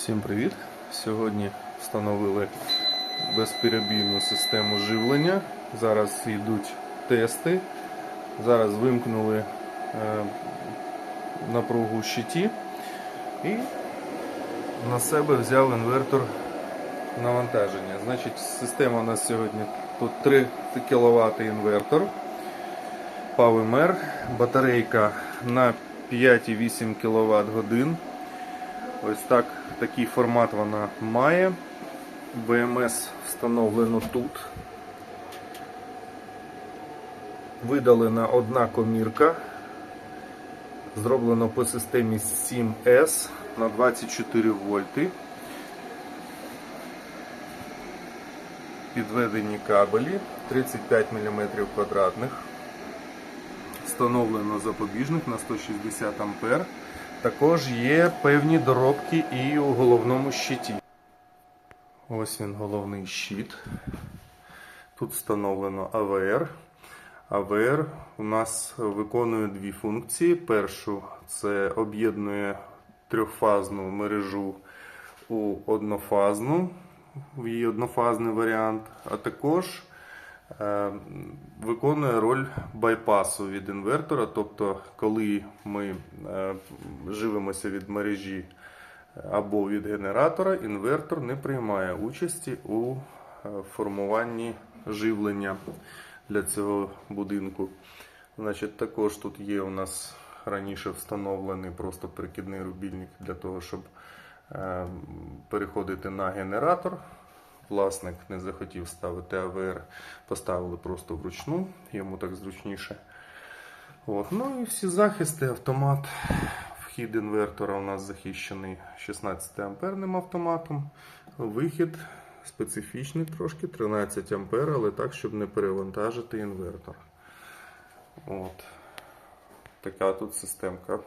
Всім привіт! Сьогодні встановили безперебійну систему живлення. Зараз йдуть тести. Зараз вимкнули е, напругу щиті і на себе взяв інвертор навантаження. Значить, система у нас сьогодні тут 3 кВт інвертор. PowerMer, батарейка на 5,8 кВт годин. Ось так, такий формат вона має. БМС встановлено тут. Видалена одна комірка. Зроблено по системі 7S на 24 вольти. Підведені кабелі 35 мм квадратних. Встановлено запобіжник на 160 А. Також є певні доробки і у головному щиті. Ось він головний щит. Тут встановлено АВР. АВР у нас виконує дві функції. Першу це об'єднує трьохфазну мережу у однофазну, в її однофазний варіант, а також виконує роль байпасу від інвертора. Тобто, коли ми е, живемося від мережі або від генератора, інвертор не приймає участі у е, формуванні живлення для цього будинку. Значить, також тут є у нас раніше встановлений просто перекидний рубільник для того, щоб е, переходити на генератор. Власник не захотів ставити АВР, поставили просто вручну, йому так зручніше. От. Ну і всі захисти, автомат. Вхід інвертора у нас захищений 16 амперним автоматом. Вихід специфічний трошки 13 ампер, але так, щоб не перевантажити інвертор. От. Така тут системка.